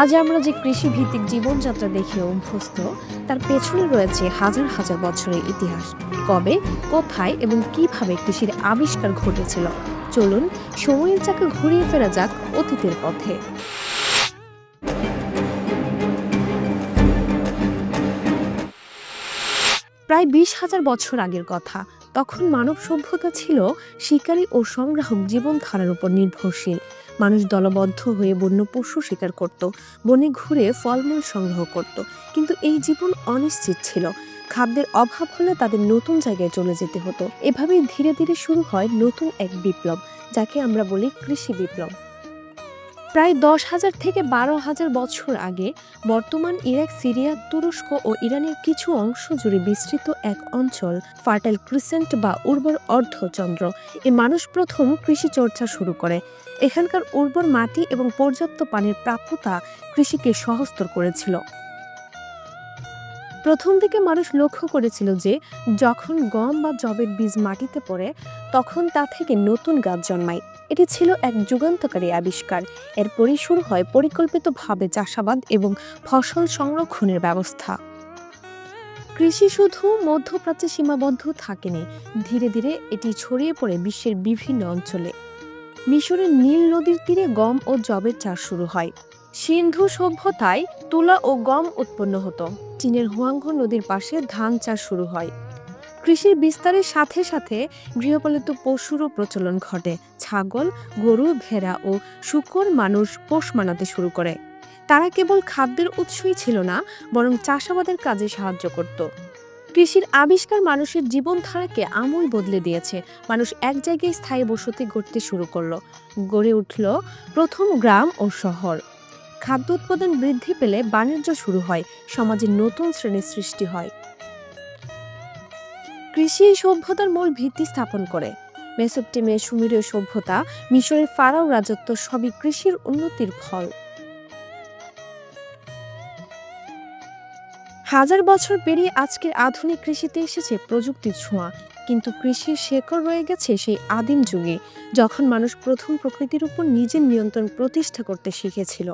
আজ আমরা যে কৃষি ভিত্তিক জীবনযাত্রা দেখে অভ্যস্ত, তার পেছনে রয়েছে হাজার হাজার বছরের ইতিহাস। কবে, কোথায় এবং কীভাবে কৃষির আবিষ্কার ঘটেছিল? চলুন সময়ের চাকা ঘুরিয়ে ফেরা যাক অতীতের পথে। প্রায় বিশ হাজার বছর আগের কথা, তখন মানব সভ্যতা ছিল শিকারী ও সংগ্রাহক জীবনধারার উপর নির্ভরশীল। মানুষ দলবদ্ধ হয়ে বন্য পশু শিকার করত, বনে ঘুরে ফলমূল সংগ্রহ করত। কিন্তু এই জীবন অনিশ্চিত ছিল। খাদ্যের অভাব হলে তাদের নতুন জায়গায় চলে যেতে হতো। এভাবেই ধীরে ধীরে শুরু হয় নতুন এক বিপ্লব, যাকে আমরা বলি কৃষি বিপ্লব। প্রায় দশ হাজার থেকে বারো হাজার বছর আগে বর্তমান ইরাক, সিরিয়া, তুরস্ক ও ইরানের কিছু অংশ জুড়ে বিস্তৃত এক অঞ্চল, ফার্টাইল ক্রিসেন্ট বা উর্বর অর্ধচন্দ্র। এ মানুষ প্রথম কৃষি চর্চা শুরু করে। এখানকার উর্বর মাটি এবং পর্যাপ্ত পানির প্রাপ্যতা কৃষিকে সহজতর করেছিল। প্রথম দিকে মানুষ লক্ষ্য করেছিল যে, যখন গম বা জবের বীজ মাটিতে পড়ে, তখন তা থেকে নতুন গাছ জন্মায়। এটি ছিল এক যুগান্তকারী আবিষ্কার। এরপরই শুরু হয় পরিকল্পিতভাবে চাষাবাদ এবং ফসল সংরক্ষণের ব্যবস্থা। কৃষি শুধু মধ্যপ্রাচ্যে সীমাবদ্ধ থাকেনি, ধীরে ধীরে এটি ছড়িয়ে পড়ে বিশ্বের বিভিন্ন অঞ্চলে। মিশরের নীল নদীর তীরে গম ও জবের চাষ শুরু হয়। সিন্ধু সভ্যতায় তুলা ও গম উৎপন্ন হতো। চীনের হুয়াংহো নদীর পাশে ধান চাষ শুরু হয়। কৃষির বিস্তারের সাথে সাথে গৃহপালিত পশুরও প্রচলন ঘটে। ছাগল, গরু, ভেড়া ও শুকর মানুষ পোষ মানাতে শুরু করে। তারা কেবল খাদ্যের উৎসই ছিল না, বরং চাষাবাদের কাজে সাহায্য করত। কৃষির আবিষ্কার মানুষের জীবনধারাকে আমূল বদলে দিয়েছে। মানুষ এক জায়গায় স্থায়ী বসতি গড়তে শুরু করল। গড়ে উঠল প্রথম গ্রাম ও শহর। খাদ্য উৎপাদন বৃদ্ধি পেলে বাণিজ্য শুরু হয়। সমাজে নতুন শ্রেণির সৃষ্টি হয়। কৃষি সভ্যতার মূল ভিত্তি স্থাপন করে। মেসোপটেমিয়া সুমেরীয় সভ্যতা মিশরের ফারাও রাজত্ব সবই কৃষির উন্নতির ফল। হাজার বছর পেরিয়ে আজকের আধুনিক কৃষিতে এসেছে প্রযুক্তির ছোঁয়া। কিন্তু কৃষির শেকড় রয়ে গেছে সেই আদিম যুগে, যখন মানুষ প্রথম প্রকৃতির উপর নিজের নিয়ন্ত্রণ প্রতিষ্ঠা করতে শিখেছিল।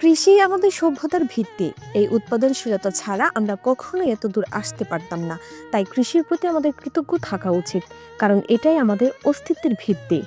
কৃষি আমাদের সভ্যতার ভিত্তি। এই উৎপাদনশীলতা ছাড়া আমরা কখনোই এত দূর আসতে পারতাম না। তাই কৃষির প্রতি আমাদের কৃতজ্ঞ থাকা উচিত, কারণ এটাই আমাদের অস্তিত্বের ভিত্তি।